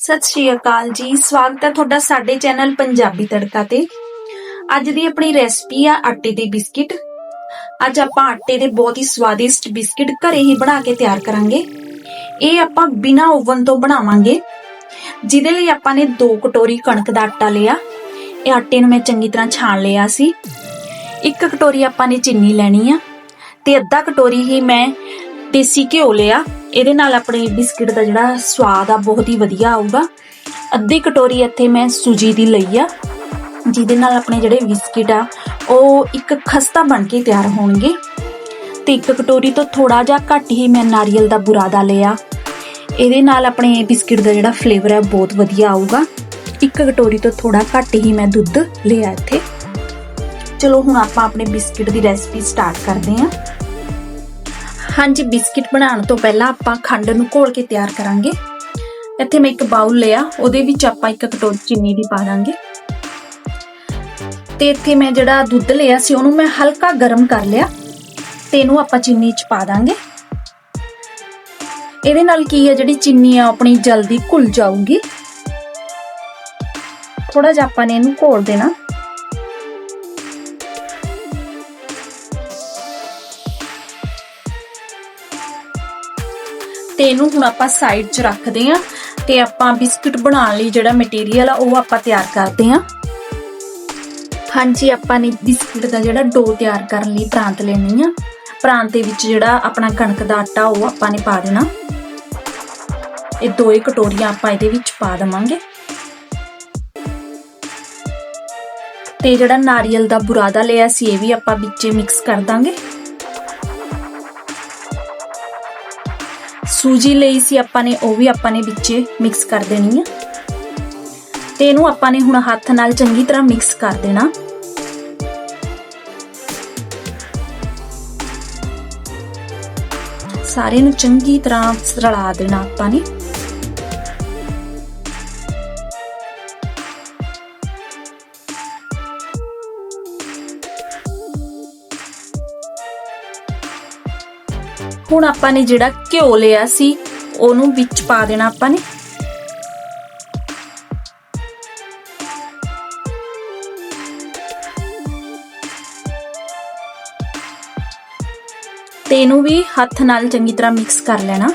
ਸਤਿ ਸ਼੍ਰੀ ਅਕਾਲ ਜੀ। ਸਵਾਗਤ ਹੈ ਤੁਹਾਡਾ ਸਾਡੇ ਚੈਨਲ ਪੰਜਾਬੀ ਤੜਕਾ ਤੇ। ਅੱਜ ਦੀ ਆਪਣੀ ਰੈਸਪੀ ਆ ਆਟੇ ਦੇ ਬਿਸਕਿਟ। ਅੱਜ ਆਪਾਂ ਆਟੇ ਦੇ ਬਹੁਤ ਹੀ ਸਵਾਦਿਸ਼ਟ ਬਿਸਕਿਟ ਘਰੇ ਹੀ ਬਣਾ ਕੇ ਤਿਆਰ ਕਰਾਂਗੇ। ਇਹ ਆਪਾਂ ਬਿਨਾ ਓਵਨ ਤੋਂ ਬਣਾਵਾਂਗੇ। ਜਿਹਦੇ ਲਈ ਆਪਾਂ ਨੇ 2 ਕਟੋਰੀ ਕਣਕ ਦਾ ਆਟਾ ਲਿਆ। ਇਹ ਆਟੇ ਨੂੰ ਮੈਂ ਚੰਗੀ ਤਰ੍ਹਾਂ ਛਾਣ ਲਿਆ ਸੀ। ਇੱਕ ਕਟੋਰੀ ਆਪਾਂ ਨੇ ਚੀਨੀ ਲੈਣੀ ਆ। ਤੇ ਅੱਧਾ ਕਟੋਰੀ ਹੀ ਮੈਂ ਦੇਸੀ ਘਿਓ ਲਿਆ। ਇਹਦੇ ਨਾਲ ਆਪਣੇ ਬਿਸਕਿਟ ਦਾ ਜਿਹੜਾ ਸਵਾਦ ਆ, ਬਹੁਤ ਹੀ ਵਧੀਆ ਆਊਗਾ। ਅੱਧੀ ਕਟੋਰੀ ਇੱਥੇ ਮੈਂ ਸੂਜੀ ਦੀ ਲਈ ਆ, ਜਿਹਦੇ ਨਾਲ ਆਪਣੇ ਜਿਹੜੇ ਬਿਸਕਿਟ ਆ, ਉਹ ਇੱਕ ਖਸਤਾ ਬਣ ਕੇ ਤਿਆਰ ਹੋਣਗੇ। ਤੇ ਇੱਕ ਕਟੋਰੀ ਤੋਂ ਥੋੜਾ ਜਿਹਾ ਘੱਟ ਹੀ ਮੈਂ ਨਾਰੀਅਲ ਦਾ ਬੁਰਾਦਾ ਲਿਆ। ਇਹਦੇ ਨਾਲ ਆਪਣੇ ਬਿਸਕਿਟ ਦਾ ਜਿਹੜਾ ਫਲੇਵਰ ਹੈ ਬਹੁਤ ਵਧੀਆ ਆਊਗਾ। ਇੱਕ ਕਟੋਰੀ ਤੋਂ ਥੋੜਾ ਘੱਟ ਹੀ ਮੈਂ ਦੁੱਧ ਲਿਆ ਇੱਥੇ। ਚਲੋ ਹੁਣ ਆਪਾਂ ਆਪਣੇ ਬਿਸਕਿਟ ਦੀ ਰੈਸਪੀ ਸਟਾਰਟ ਕਰਦੇ ਹਾਂ। ਹਾਂਜੀ, ਬਿਸਕਿਟ ਬਣਾਉਣ ਤੋਂ ਪਹਿਲਾਂ ਆਪਾਂ ਖੰਡ ਨੂੰ ਘੋਲ ਕੇ ਤਿਆਰ ਕਰਾਂਗੇ। ਇੱਥੇ ਮੈਂ ਇੱਕ ਬਾਉਲ ਲਿਆ, ਉਹਦੇ ਵਿੱਚ ਆਪਾਂ ਇੱਕ ਕਟੋਰੀ ਚੀਨੀ ਦੀ ਪਾ ਦਾਂਗੇ। ਤੇ ਇੱਥੇ ਮੈਂ ਜਿਹੜਾ ਦੁੱਧ ਲਿਆ ਸੀ, ਉਹਨੂੰ ਮੈਂ ਹਲਕਾ ਗਰਮ ਕਰ ਲਿਆ ਤੇ ਇਹਨੂੰ ਆਪਾਂ ਚੀਨੀ 'ਚ ਪਾ ਦਾਂਗੇ। ਇਹਦੇ ਨਾਲ ਕੀ ਹੈ, ਜਿਹੜੀ ਚੀਨੀ ਆ, ਆਪਣੀ ਜਲਦੀ ਘੁਲ ਜਾਊਗੀ। ਥੋੜਾ ਜਿਹਾ ਆਪਾਂ ਨੇ ਇਹਨੂੰ ਘੋਲ ਦੇਣਾ। ਤੇ ਇਹਨੂੰ ਹੁਣ ਆਪਾਂ ਸਾਈਡ 'ਚ ਰੱਖਦੇ ਆਂ ਤੇ ਆਪਾਂ ਬਿਸਕੁਟ ਬਣਾਉਣ ਲਈ ਜਿਹੜਾ ਮਟੀਰੀਅਲ ਆ, ਉਹ ਆਪਾਂ ਤਿਆਰ ਕਰਦੇ ਆਂ ਹਾਂਜੀ, ਆਪਾਂ ਨੇ ਬਿਸਕੁਟ ਦਾ ਜਿਹੜਾ ਡੋ ਤਿਆਰ ਕਰਨ ਲਈ ਪ੍ਰਾਂਤ ਲੈਣੀ ਆ। ਪ੍ਰਾਂਤ ਦੇ ਵਿੱਚ ਜਿਹੜਾ ਆਪਣਾ ਕਣਕ ਦਾ ਆਟਾ, ਉਹ ਆਪਾਂ ਨੇ ਪਾ ਦੇਣਾ। ਇਹ ਦੋ ਹੀ ਕਟੋਰੀਆਂ ਆਪਾਂ ਇਹਦੇ ਵਿੱਚ ਪਾ ਦਵਾਂਗੇ। ਤੇ ਜਿਹੜਾ ਨਾਰੀਅਲ ਦਾ ਬੁਰਾਦਾ ਲਿਆ ਸੀ, ਇਹ ਵੀ ਆਪਾਂ ਵਿੱਚੇ ਮਿਕਸ ਕਰ ਦਾਂਗੇ। ਸੂਜੀ ਲਈ ਸੀ ਆਪਾਂ ਨੇ, ਉਹ ਵੀ ਆਪਾਂ ਨੇ ਵਿੱਚੇ ਮਿਕਸ ਕਰ ਦੇਣੀ ਆ। ਤੇ ਇਹਨੂੰ ਆਪਾਂ ਨੇ ਹੁਣ ਹੱਥ ਨਾਲ ਚੰਗੀ ਤਰ੍ਹਾਂ ਮਿਕਸ ਕਰ ਦੇਣਾ। ਸਾਰੇ ਨੂੰ ਚੰਗੀ ਤਰ੍ਹਾਂ ਰਲਾ ਦੇਣਾ ਆਪਾਂ ਨੇ। ਹੁਣ ਆਪਾਂ ਨੇ ਜਿਹੜਾ ਘਿਓ ਲਿਆ ਸੀ, ਉਹਨੂੰ ਵਿੱਚ ਪਾ ਦੇਣਾ ਆਪਾਂ ਨੇ। ਤੇ ਇਹਨੂੰ ਵੀ ਹੱਥ ਨਾਲ ਚੰਗੀ ਤਰ੍ਹਾਂ ਮਿਕਸ ਕਰ ਲੈਣਾ।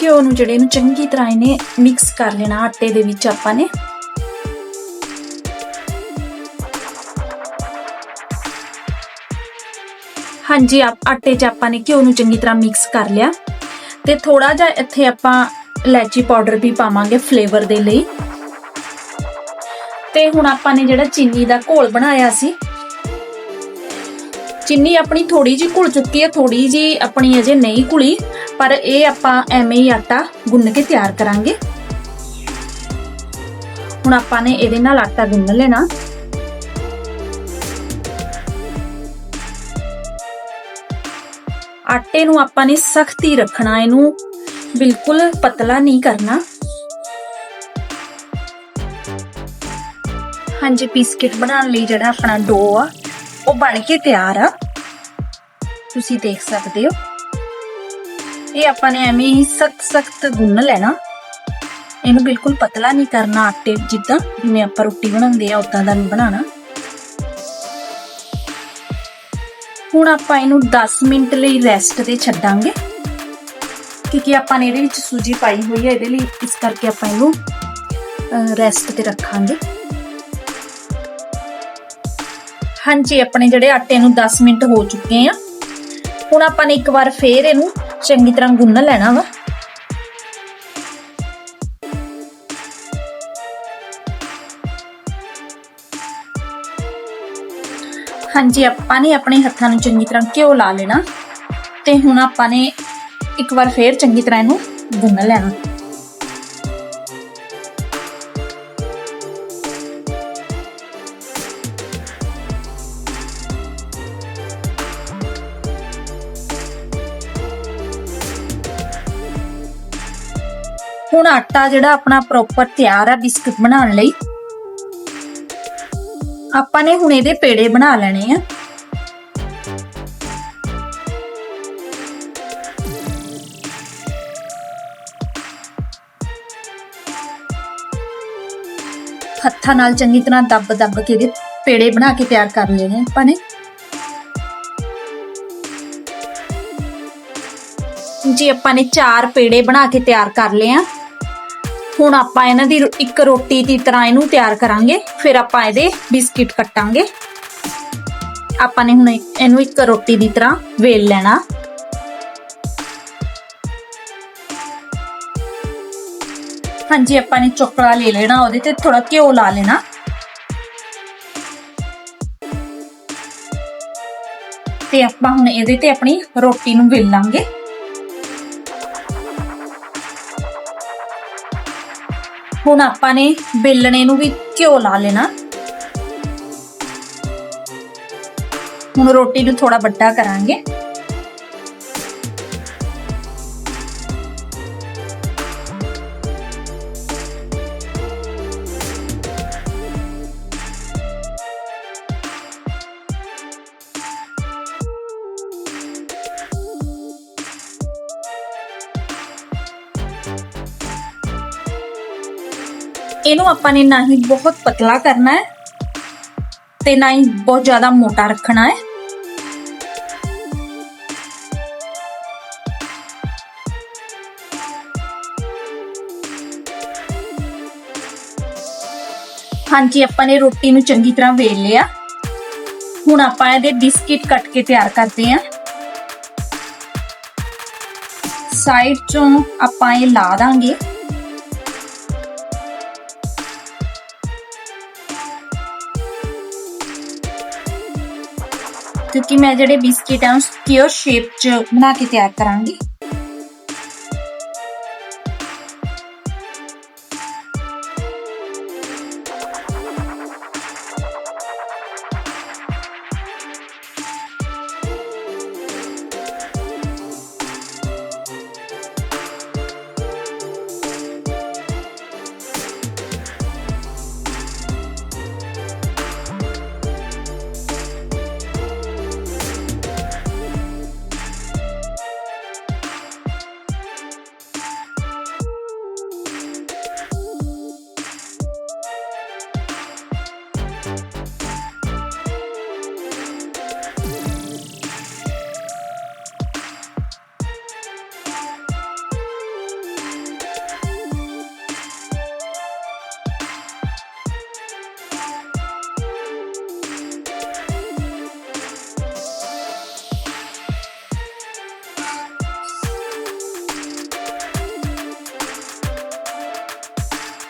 ਘਿਓ ਨੂੰ ਜਿਹੜੇ ਨੂੰ ਚੰਗੀ ਤਰ੍ਹਾਂ ਇਹਨੇ ਮਿਕਸ ਕਰ ਲੈਣਾ, ਆਟੇ ਦੇ ਵਿੱਚ ਆਪਾਂ ਨੇ। ਹਾਂਜੀ, ਆਪ ਆਟੇ 'ਚ ਆਪਾਂ ਨੇ ਘਿਓ ਨੂੰ ਚੰਗੀ ਤਰ੍ਹਾਂ ਮਿਕਸ ਕਰ ਲਿਆ। ਤੇ ਥੋੜਾ ਜਿਹਾ ਇੱਥੇ ਆਪਾਂ ਇਲਾਇਚੀ ਪਾਊਡਰ ਵੀ ਪਾਵਾਂਗੇ ਫਲੇਵਰ ਦੇ ਲਈ। ਤੇ ਹੁਣ ਆਪਾਂ ਨੇ ਜਿਹੜਾ ਚੀਨੀ ਦਾ ਘੋਲ ਬਣਾਇਆ ਸੀ, ਚੀਨੀ ਆਪਣੀ ਥੋੜੀ ਜੀ ਘੁਲ ਚੁੱਕੀ ਹੈ ਥੋੜੀ ਜੀ ਆਪਣੀ ਅਜੇ ਨਹੀਂ ਘੁਲੀ। ਪਰ ਇਹ ਆਪਾਂ ਐਵੇਂ ਹੀ ਆਟਾ ਗੁੰਨ ਕੇ ਤਿਆਰ ਕਰਾਂਗੇ। ਹੁਣ ਆਪਾਂ ਨੇ ਇਹਦੇ ਨਾਲ ਆਟਾ ਗੁੰਨ ਲੈਣਾ। ਆਟੇ ਨੂੰ ਆਪਾਂ ਨੇ ਸਖਤੀ ਰੱਖਣਾ, ਇਹਨੂੰ ਬਿਲਕੁਲ ਪਤਲਾ ਨਹੀਂ ਕਰਨਾ। ਹਾਂਜੀ, ਬਿਸਕਿਟ ਬਣਾਉਣ ਲਈ ਜਿਹੜਾ ਆਪਣਾ ਡੋ ਆ, ਉਹ ਬਣ ਕੇ ਤਿਆਰ ਆ। ਤੁਸੀਂ ਦੇਖ ਸਕਦੇ ਹੋ। ਇਹ ਆਪਾਂ ਨੇ ਐਵੇਂ ਹੀ ਸਖਤ ਸਖਤ ਗੁੰਨ ਲੈਣਾ। ਇਹਨੂੰ ਬਿਲਕੁਲ ਪਤਲਾ ਨਹੀਂ ਕਰਨਾ ਆਟੇ ਜਿੱਦਾਂ ਜਿਵੇਂ ਆਪਾਂ ਰੋਟੀ ਬਣਾਉਂਦੇ ਆ ਉਦਾਂ ਦਾ ਨਹੀਂ ਬਣਾਉਣਾ। ਹੁਣ ਆਪਾਂ ਇਹਨੂੰ 10 ਮਿੰਟ ਲਈ ਰੈਸਟ ਤੇ ਛੱਡਾਂਗੇ। ਕਿਉਂਕਿ ਆਪਾਂ ਨੇ ਇਹਦੇ ਵਿੱਚ ਸੂਜੀ ਪਾਈ ਹੋਈ ਹੈ ਇਹਦੇ ਲਈ ਇਸ ਕਰਕੇ ਆਪਾਂ ਇਹਨੂੰ ਰੈਸਟ ਤੇ ਰੱਖਾਂਗੇ। ਹਾਂਜੀ, ਆਪਣੇ ਜਿਹੜੇ ਆਟੇ ਨੂੰ 10 ਮਿੰਟ ਹੋ ਚੁੱਕੇ ਆ। ਹੁਣ ਆਪਾਂ ਨੇ ਇੱਕ ਵਾਰ ਫੇਰ ਇਹਨੂੰ ਚੰਗੀ ਤਰ੍ਹਾਂ ਗੁੰਨ ਲੈਣਾ ਵਾ। ਹਾਂਜੀ, ਆਪਾਂ ਨੇ ਆਪਣੇ ਹੱਥਾਂ ਨੂੰ ਚੰਗੀ ਤਰ੍ਹਾਂ ਘਿਓ ਲਾ ਲੈਣਾ ਤੇ ਹੁਣ ਆਪਾਂ ਨੇ ਇੱਕ ਵਾਰ ਫੇਰ ਚੰਗੀ ਤਰ੍ਹਾਂ ਇਹਨੂੰ ਗੁੰਨ ਲੈਣਾ। ਹੁਣ ਆਟਾ ਜਿਹੜਾ ਆਪਣਾ ਪ੍ਰੋਪਰ ਤਿਆਰ ਆ ਬਿਸਕੁਟ ਬਣਾਉਣ ਲਈ। ਆਪਾਂ ਨੇ ਹੁਣ ਇਹਦੇ ਪੇੜੇ ਬਣਾ ਲੈਣੇ ਆ। ਹੱਥਾਂ ਨਾਲ ਚੰਗੀ ਤਰ੍ਹਾਂ ਦੱਬ ਦੱਬ ਕੇ ਇਹਦੇ ਪੇੜੇ ਬਣਾ ਕੇ ਤਿਆਰ ਕਰ ਲੈਣੇ ਆਪਾਂ ਨੇ। ਜੀ, ਆਪਾਂ ਨੇ ਚਾਰ ਪੇੜੇ ਬਣਾ ਕੇ ਤਿਆਰ ਕਰ ਲਏ ਆ। ਹੁਣ ਆਪਾਂ ਇਹਨਾਂ ਦੀ ਇੱਕ ਰੋਟੀ ਦੀ ਤਰ੍ਹਾਂ ਇਹਨੂੰ ਤਿਆਰ ਕਰਾਂਗੇ, ਫਿਰ ਆਪਾਂ ਇਹਦੇ ਬਿਸਕਿਟ ਕੱਟਾਂਗੇ। ਆਪਾਂ ਨੇ ਹੁਣ ਇਹਨੂੰ ਇੱਕ ਰੋਟੀ ਦੀ ਤਰ੍ਹਾਂ ਵੇਲ ਲੈਣਾ। ਹਾਂਜੀ, ਆਪਾਂ ਨੇ ਚੋਕਲਾ ਲੈ ਲੈਣਾ, ਉਹਦੇ ਤੇ ਥੋੜਾ ਘਿਓ ਲਾ ਲੈਣਾ। ਤੇ ਆਪਾਂ ਹੁਣ ਇਹਦੇ ਤੇ ਆਪਣੀ ਰੋਟੀ ਨੂੰ ਵੇਲਾਂਗੇ। ਹੁਣ ਆਪਾਂ ਨੇ ਬੇਲਣੇ ਨੂੰ ਵੀ ਘਿਓ ਲਾ ਲੈਣਾ। ਹੁਣ ਰੋਟੀ ਨੂੰ ਥੋੜਾ ਵੱਡਾ ਕਰਾਂਗੇ। ਇਹਨੂੰ ਆਪਾਂ ਨੇ ਨਾ ਹੀ ਬਹੁਤ ਪਤਲਾ ਕਰਨਾ ਹੈ ਤੇ ਨਾ ਹੀ ਬਹੁਤ ਜ਼ਿਆਦਾ ਮੋਟਾ ਰੱਖਣਾ ਹੈ। ਹਾਂਜੀ, ਆਪਾਂ ਨੇ ਰੋਟੀ ਨੂੰ ਚੰਗੀ ਤਰ੍ਹਾਂ ਵੇਲ ਲਿਆ। ਹੁਣ ਆਪਾਂ ਇਹਦੇ ਬਿਸਕਿਟ ਕੱਟ ਕੇ ਤਿਆਰ ਕਰਦੇ ਹਾਂ। ਸਾਈਡ ਚੋਂ ਆਪਾਂ ਇਹ ਲਾ ਦਾਂਗੇ। ਕਿਉਂਕਿ ਮੈਂ ਜਿਹੜੇ ਬਿਸਕਿਟ ਆ ਉਹ ਸਕੁਅਰ ਸ਼ੇਪ ਚ ਬਣਾ ਕੇ ਤਿਆਰ ਕਰਾਂਗੀ।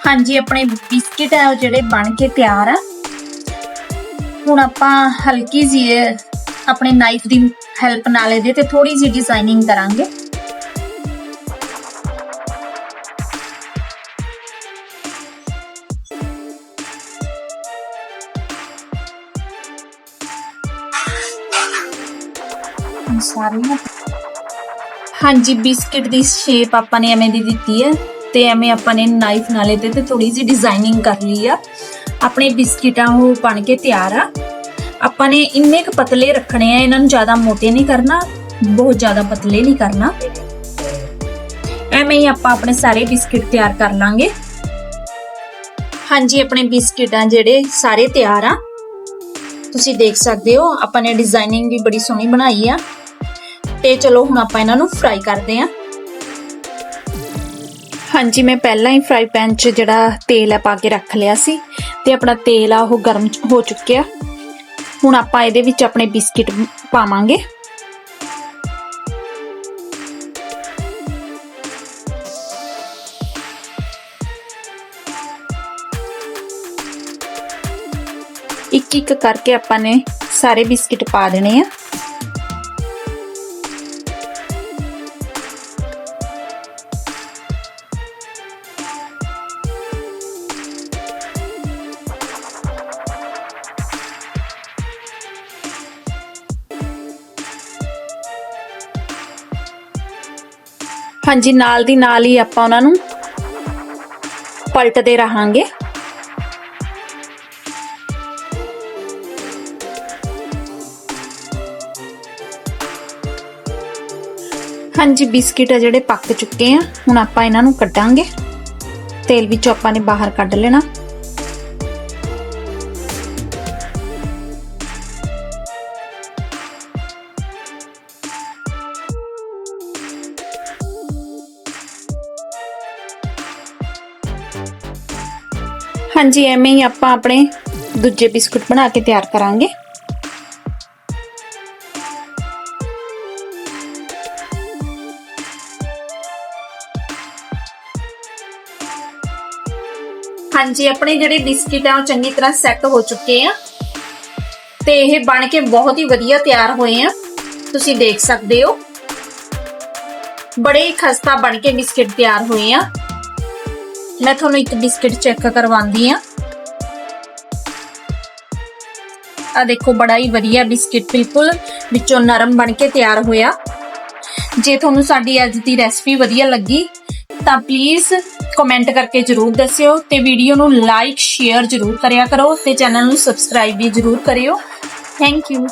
ਹਾਂਜੀ, ਆਪਣੇ ਬਿਸਕਿਟ ਆ, ਉਹ ਜਿਹੜੇ ਬਣ ਕੇ ਤਿਆਰ ਆ। ਹੁਣ ਆਪਾਂ ਹਲਕੀ ਜਿਹੀ, ਆਪਣੇ ਨਾਈਫ ਦੀ ਹੈਲਪ ਨਾਲ ਇਹਦੇ ਤੇ ਥੋੜੀ ਜਿਹੀ ਡਿਜ਼ਾਈਨਿੰਗ ਕਰਾਂਗੇ। ਸਾਰੀਆਂ ਹਾਂਜੀ, ਬਿਸਕਿਟ ਦੀ ਸ਼ੇਪ ਆਪਾਂ ਨੇ ਐਵੇਂ ਦੀ ਦਿੱਤੀ ਹੈ। ਤੇ ਐਵੇਂ ਆਪਾਂ ਨੇ ਨਾਈਫ ਨਾਲੇ ਇਹਦੇ ਤੇ ਥੋੜੀ ਜਿਹੀ ਡਿਜ਼ਾਈਨਿੰਗ ਕਰ ਲਈ ਆ। ਆਪਣੇ ਬਿਸਕਿਟਾਂ ਉਹ ਬਣ ਕੇ ਤਿਆਰ ਆ। ਆਪਾਂ ਨੇ ਇੰਨੇ ਕੁ ਪਤਲੇ ਰੱਖਣੇ ਆ, ਇਹਨਾਂ ਨੂੰ ਜ਼ਿਆਦਾ ਮੋਟੇ ਨਹੀਂ ਕਰਨਾ, ਬਹੁਤ ਜ਼ਿਆਦਾ ਪਤਲੇ ਨਹੀਂ ਕਰਨਾ। ਐਵੇਂ ਹੀ ਆਪਾਂ ਆਪਣੇ ਸਾਰੇ ਬਿਸਕਿਟ ਤਿਆਰ ਕਰ ਲਾਂਗੇ। ਹਾਂਜੀ, ਆਪਣੇ ਬਿਸਕਿਟ ਆ ਜਿਹੜੇ ਸਾਰੇ ਤਿਆਰ ਆ। ਤੁਸੀਂ ਦੇਖ ਸਕਦੇ ਹੋ, ਆਪਾਂ ਨੇ ਡਿਜ਼ਾਈਨਿੰਗ ਵੀ ਬੜੀ ਸੋਹਣੀ ਬਣਾਈ ਆ। ਤੇ ਚਲੋ ਹੁਣ ਆਪਾਂ ਇਹਨਾਂ ਨੂੰ ਫਰਾਈ ਕਰਦੇ ਆਂ। ਹਾਂਜੀ, ਮੈਂ ਪਹਿਲਾਂ ਹੀ ਫਰਾਈ ਪੈਨ 'ਚ ਜਿਹੜਾ ਤੇਲ ਹੈ ਪਾ ਕੇ ਰੱਖ ਲਿਆ ਸੀ ਤੇ ਆਪਣਾ ਤੇਲ ਆ ਉਹ ਗਰਮ ਹੋ ਚੁੱਕਿਆ। ਹੁਣ ਆਪਾਂ ਇਹਦੇ ਵਿੱਚ ਆਪਣੇ ਬਿਸਕਿਟ ਪਾਵਾਂਗੇ। ਇੱਕ ਇੱਕ ਕਰਕੇ ਆਪਾਂ ਨੇ ਸਾਰੇ ਬਿਸਕਿਟ ਪਾ ਦੇਣੇ ਆ। ਹਾਂਜੀ, ਨਾਲ ਦੀ ਨਾਲ ਹੀ ਆਪਾਂ ਉਹਨਾਂ ਨੂੰ ਪਲਟਦੇ ਰਹਾਂਗੇ। ਹਾਂਜੀ, ਬਿਸਕਿਟ ਆ ਜਿਹੜੇ ਪੱਕ ਚੁੱਕੇ ਆ, ਹੁਣ ਆਪਾਂ ਇਹਨਾਂ ਨੂੰ ਕੱਢਾਂਗੇ। ਤੇਲ ਵਿੱਚੋਂ ਆਪਾਂ ਨੇ ਬਾਹਰ ਕੱਢ ਲੈਣਾ। ਹਾਂਜੀ, ਐਵੇਂ ਹੀ ਆਪਾਂ ਆਪਣੇ ਦੂਜੇ ਬਿਸਕੁਟ ਬਣਾ ਕੇ ਤਿਆਰ ਕਰਾਂਗੇ। ਹਾਂਜੀ, ਆਪਣੇ ਜਿਹੜੇ ਬਿਸਕਿਟ ਆ, ਉਹ ਚੰਗੀ ਤਰ੍ਹਾਂ ਸੈੱਟ ਹੋ ਚੁੱਕੇ ਆ। ਤੇ ਇਹ ਬਣ ਕੇ ਬਹੁਤ ਹੀ ਵਧੀਆ ਤਿਆਰ ਹੋਏ ਆ। ਤੁਸੀਂ ਦੇਖ ਸਕਦੇ ਹੋ। ਬੜੇ ਹੀ ਖਸਤਾ ਬਣ ਕੇ ਬਿਸਕਿਟ ਤਿਆਰ ਹੋਏ ਆ। ਮੈਂ ਤੁਹਾਨੂੰ ਇੱਕ ਬਿਸਕਿਟ ਚੈੱਕ ਕਰਵਾਉਂਦੀ ਆ ਆ ਦੇਖੋ, ਬੜਾ ਹੀ ਵਧੀਆ ਬਿਸਕਿਟ, ਬਿਲਕੁਲ ਵਿੱਚੋਂ ਨਰਮ ਬਣ ਕੇ ਤਿਆਰ ਹੋਇਆ। ਜੇ ਤੁਹਾਨੂੰ ਸਾਡੀ ਅੱਜ ਦੀ ਰੈਸਪੀ ਵਧੀਆ ਲੱਗੀ, ਤਾਂ ਪਲੀਜ਼ ਕਮੈਂਟ ਕਰਕੇ ਜਰੂਰ ਦੱਸਿਓ ਤੇ ਵੀਡੀਓ ਨੂੰ ਲਾਈਕ ਸ਼ੇਅਰ ਜਰੂਰ ਕਰਿਆ ਕਰੋ ਤੇ ਚੈਨਲ ਨੂੰ ਸਬਸਕ੍ਰਾਈਬ ਵੀ ਜਰੂਰ ਕਰਿਓ। Thank you